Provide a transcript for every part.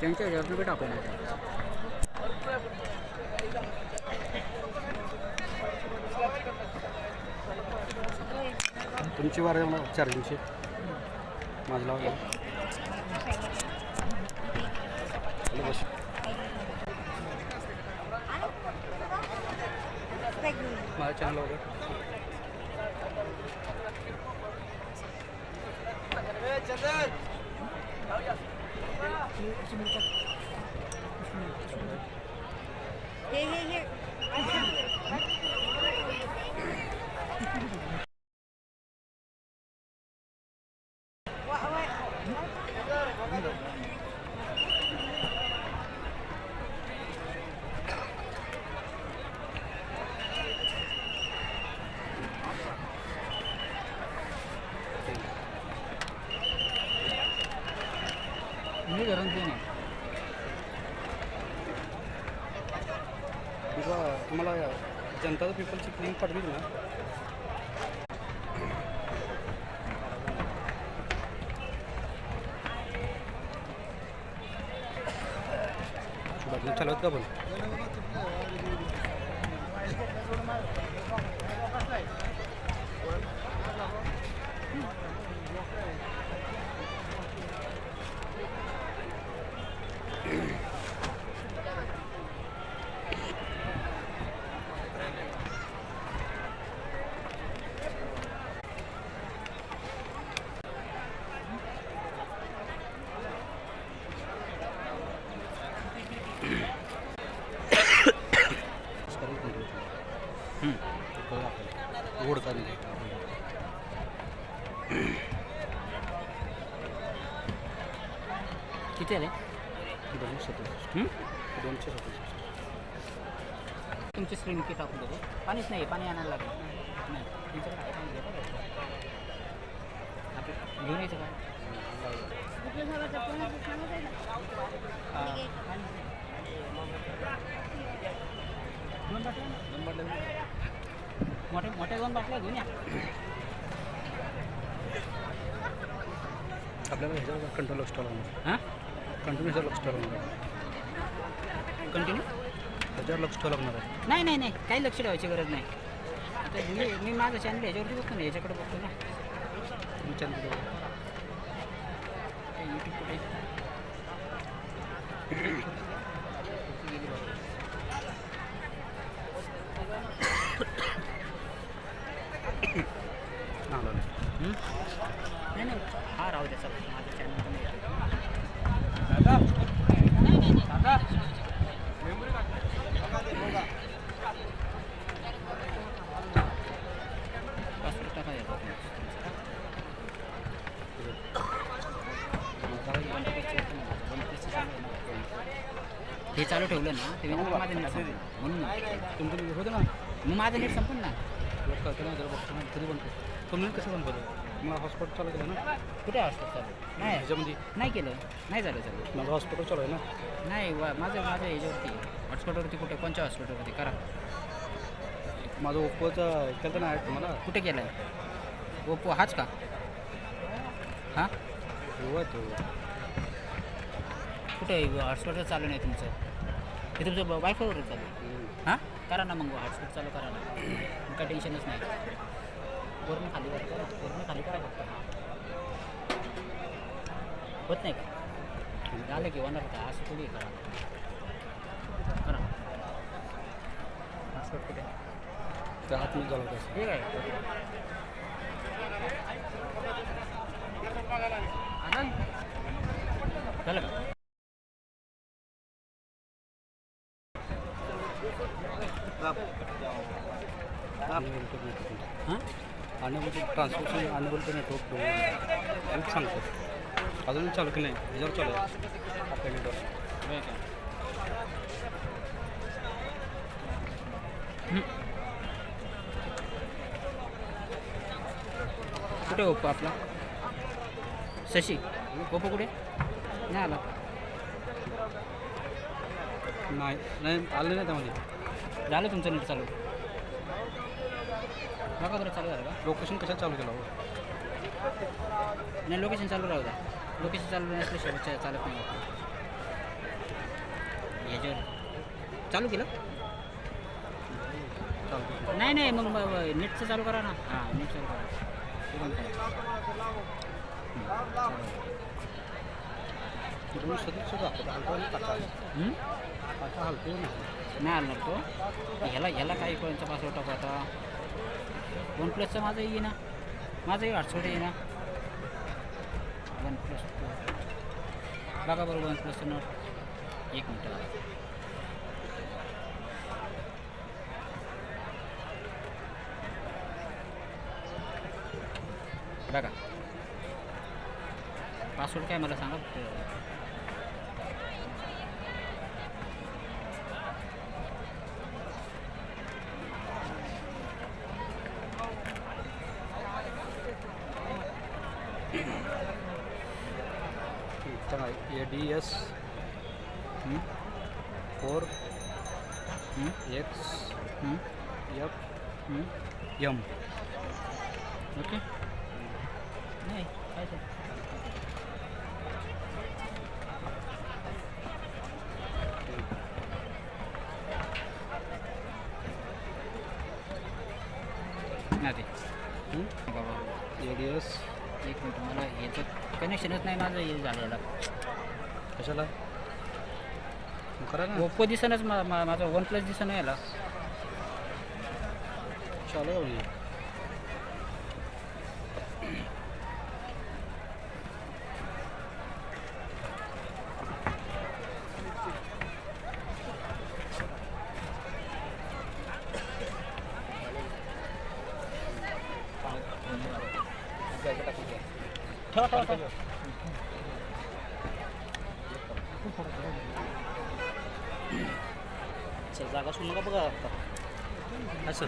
त्यांच्या ह्याच्यावर टाकून तुमची वार चार्जिंगची माझं लावलं माझ्या चॅनल वगैरे हे हे हे वा- वा- मी घरून ते नाही तुमचा तुम्हाला जनता पीपलची क्लीन पडली ना। बातमी चालवत का पण ओढ चालली किती आले दोनशे सत्तावीस हं? दोनशे सत्तावीस तुमची स्क्रीन किती टाकून देतो पाणीच नाही पाणी आणायला लागलं नाही तुमच्याकडे आहे पाणी घेता घेऊन यायचं काय. दोन बाटल्या? दोन बाटल्या घेऊन या. मोठे मोठ्या दोन बाटल्या घेऊन या आपल्याला ह्याच्यावर कंट्रोल लागणार हां कंटिन्यू लक्ष ठेवावं लागणार कंटिन्यू ह्याच्यावर लक्ष ठेवावं लागणार आहे. नाही नाही नाही. काही लक्ष ठेवायची गरज नाही. आता मी मी माझं चॅनल ह्याच्यावरती बघतो ना ह्याच्याकडे बघतो ना. तुमच्या यूट्यूब कुठे हां लावलं हं? नाही नाही हा राहू द्या चला माझं चॅनल पण नाही नाही नाही पासपोर्ट टाका याच्यात. हे चालू ठेवलं ना ते माझं नेट संपलं. म्हणून तुमचं होतं ना मग माझं नेट संपून ना. कळतं ना जरा बघतो ना तरी कर तुम्ही कसं बंद करू. मला हॉस्पिटल चालू केलं ना? कुठे हॉस्पिटल चालू? नाही. ह्याच्यामध्ये. नाही केलं. नाही झालं चालू माझं हॉस्पिटल चालू आहे ना? नाही वा माझं माझ्या ह्याच्यावरती हॉस्पिटलवरती कुठे? कोणत्या हॉस्पिटलवरती? करा. माझं ओप्पोचं केलं ना ॲड तुम्हाला कुठे केलं आहे ओप्पो हाच का? हां? हो तो. कुठे हॉस्पिटल चालू नाही तुमचं? हे तुमचं वायफायवर चालू आहे. हां? करा ना मग हॉटस्पॉट चालू करा ना. मग काय टेन्शनच नाही. वरून खाली करा. वरून खाली करा फक्त. होत नाही का? झालं की होणार का? असं थोडी करा करा. हॉटस्पॉट कुठे हात मी असं. ठीक आहे झालं का हा. अनएबल नेटवर्क हां अनएबल ट्रान्समिशन अनएबल नेटवर्क खूप सांगतो अजून चालू केलं नाही ह्याच्यावर चालू आहे आपल्या नेटवर्क कुठे ओप्पो आपला शशी ओप्पो कुठे नाही आला नाही नाही आलं नाही त्यामध्ये झालं तुमचं नीट चालू बघा बरं चालू झालं का? लोकेशन कशात चालू केलं हो? नाही लोकेशन चालू राहू द्या. लोकेशन चालू नसल्याशिवाय चा- चालत नाही. याच्यावर. चालू केलं? चालतं नाही नाही मग ब- नेटचं चालू करा ना. हां नेट चालू करा. ते सदस्य दाखवत हलतो हं? हलतो नाही नाही आला तो. ह्याला ह्याला काही कोणचा पासवर्ड टाकू आता? वन प्लसचं माझं येई ना माझंही हॉटस्पॉट येई ना वन प्लस बघा बरं वन प्लसचं नोट. एक मिनटं बघा. बघा. पासवर्ड काय मला सांगा फक्त. चला A D S? Four? X? F? M okay नाही बाबा एस एक मिनिट मला याचं कनेक्शनच नाही माझं हे झालेलं कशाला? मग करा ना ओप्पो दिसनच मा मा- माझं वन प्लस दिसन याला चालू आहे म्हणजे. ठेवा ठेवा ठेवा चल जागा सोडू नका बघा आता काय सर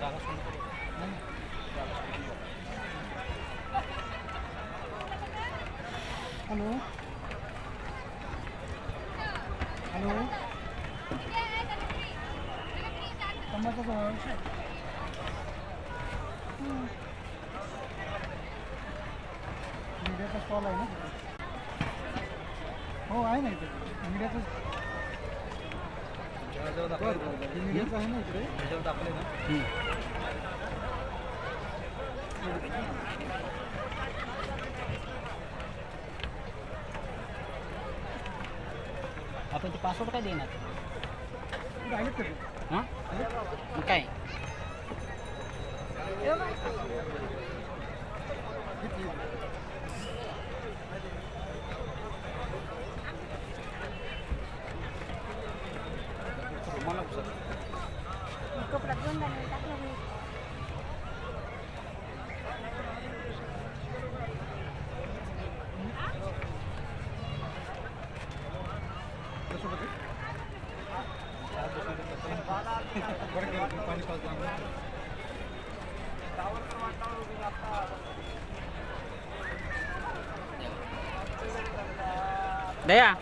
जागा सोडू नका हॅलो हॅलो टमाटर जवळ मीडियाचा स्टॉल आहे ना हो आहे ना इथे मीडियाचं ह्याच्यावर दाखवलं मीडियाचं आहे ना इकडे ह्याच्यावर दाखवले ना आपण ते पासवर्ड काय देणार? हां? काय? मला सर कपड्यात दोन दाणे टाकलं मी कसं होतं ते? बरं केलं, पाणी पाजलं. दया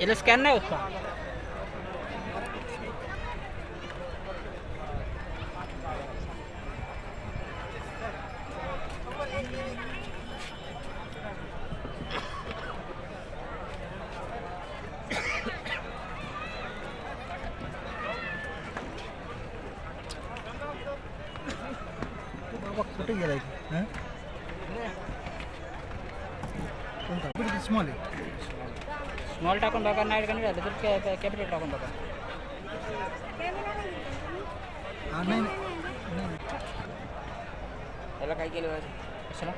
याला स्कॅन नाही होत का तो बाबा कुठे गेलाय हां कोणता किती स्मॉल आहे स्मॉल टाकून बघा नाही नाही झालं तर कॅपिटल टाकून बघा. त्याला काय केलं कशाला?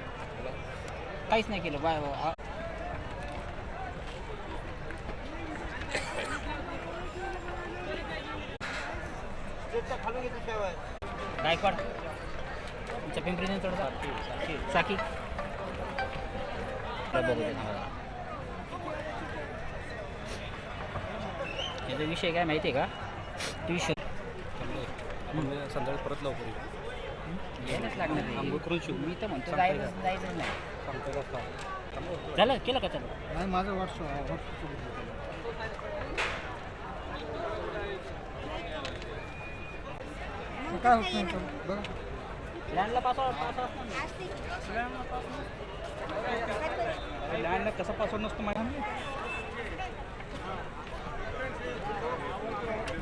काहीच नाही केलं बाय आ- गायकवाड तुमच्या पिंपरी चिंचवडचा साकी काय बघू दे थांबा जरा. याचा विषय काय माहिती आहे का? शो त्यामुळे संध्याकाळी परत लवकर येऊ यायलाच लागणार रे. आंघोळ करून शिव. मी तर म्हणतो जायचं जायचं नाही. सांगता का झालं? केलं का चालू? नाही माझं व्हॉट्सअप व्हॉट्सअप काय होत नाही तर बघा लँडला पासवर्ड पासवर्ड असतो ना. असते की. लँडला कसा पासवर्ड नसतो माहिती नाही टाकायची का त्याच्यात? असते कसं असते खायची वस्तू नाही का? हां? काय भाव? लँड चालू असेल तर आपली चिकन चालू आहे.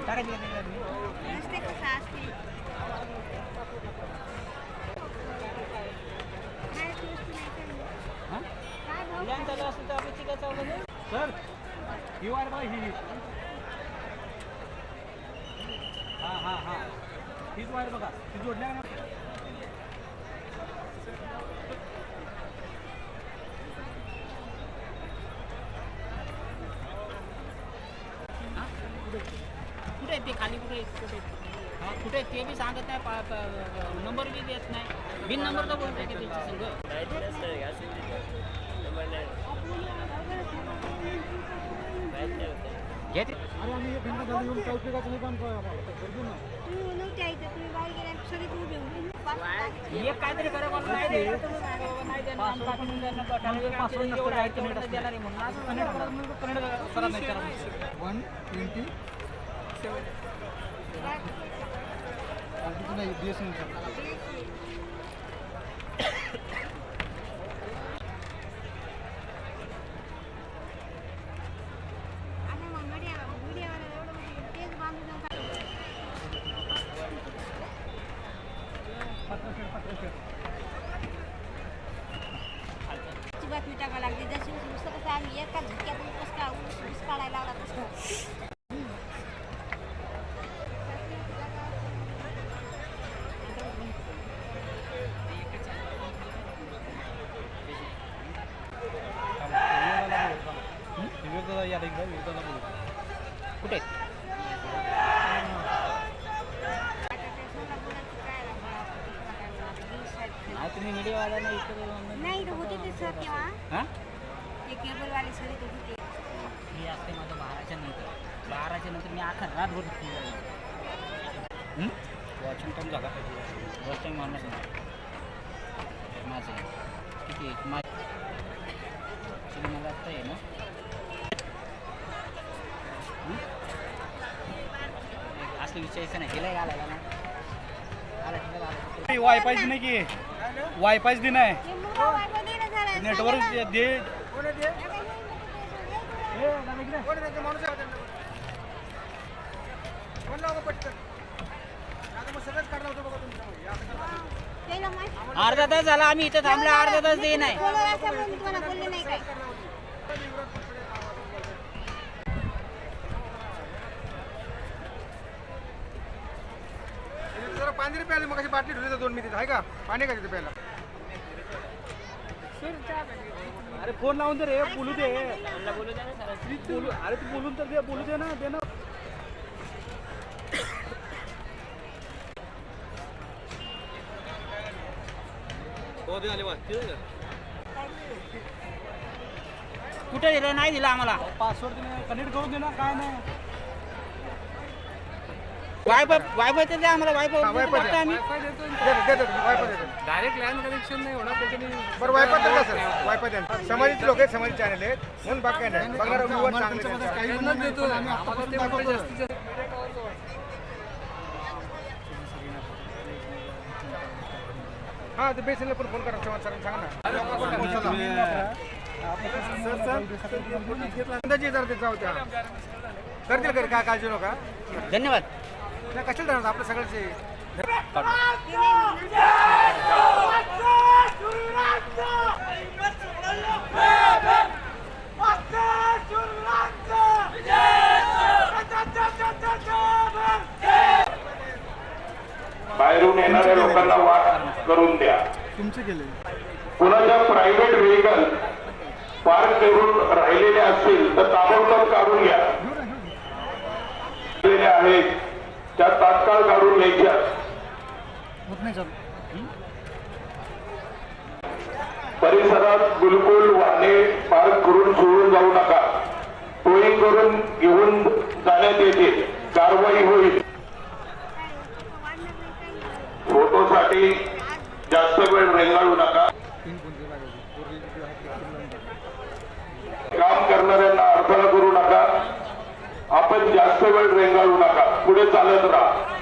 सर यू आर बाय ही हां हां. हां हीच वायर बघा. ती जोडल्या ते खाली कुठे? कुठे? हा कुठे ते बी सांगत नाही नंबर बी देत नाही बिन नंबर तर बोलतोय की त्यांच्या संग घेते अरे आम्ही एक घंटा झाला येऊन काय उपयोगाचं नाही काम करा. तुम्ही तुम्ही बाहेर गेल्या सगळी तुम्ही घेऊन एक काहीतरी करा नाही नाही एवढं आहे म्हणून. वन ट्वेंटी नाही बी एस एन आता मग मीडिया मीडियावाला एवढं म्हणजे तेच बांधून देऊन काय- ची बातमी टाकावी लागली जशी नुसतं कसं आम्ही एका झटक्यातून कसं काय ऊस ऊस काढायला लागला तसं विवेकदादा या एकदा विवेकदादा बोलू कुठे नाही तुम्ही मीडियावाल्यांना इकडे नाही इथं होते ते सर तेव्हा हां? मी असते माझं बाराच्या नंतर. बाराच्या नंतर मी अख्खा रातभर वॉचिंग टाईम झाला पाहिजे. फर्स्ट टाईम मारणार नाही माझं किती मा ॲक्च्युली मला आत्ता आहे ना. हं? असं विचारायचं नाही. गेलं घालायला ना. आला वायफायची नाही की. वायफायच दिन आहे नेटवर्क. दे अर्धा तास झाला आम्ही इथं थांबलो अर्धा तास दे नाही बोलवलं असं म्हणून तुम्हाला बोलले नाही काय? जरा पाणी प्यायला मग बाटली ठेवली दोन मिनिट. आहे का? पाणी का तिथे प्यायला? अरे फोन लावून दे रे बोलू दे. बोलू अरे तू बोलून तर दे बोलू दे ना दे ना. हो दे कुठं दिलं? नाही दिलं आम्हाला. पासवर्ड कनेक्ट करून दे ना काय नाही. वायफाय वायफाय तर द्या आम्हाला वायफाय बघतो आम्ही. डायरेक्ट लँड कनेक्शन नाही होणार त्याच्याने बरं वायफाय द्या सर वायफाय द्या. समाजिक लोक आहेत समाजिक चॅनल आहेत. म्हणून बाकी काय नाही बघणारा व्ह्यूवर चांगले आहेत. काही देतो. आम्ही आतापासून दाखवतो. हा ते बेसनला पण फोन करा. चव्हाण सरांना सांगा ना. अंदाजे जरा ते जाऊ त्या करतील घरी काय काळजी नका. धन्यवाद. नाही कशाला जाणार आपलं सगळ्याचे. बाहेरून येणाऱ्या लोकांना वाट करून द्या. तुमचे केले. होत नाही चालू परिसरात बिलकुल वाहने पार्क करून सोडून जाऊ नका. टोईंग करून घेऊन जाण्यात येते कारवाई होईल. फोटोसाठी जास्त वेळ रेंगाळू नका. काम करणाऱ्यांना अडथळा करू नका. आपण जास्त वेळ रेंगाळू नका. पुढे चालत राहा.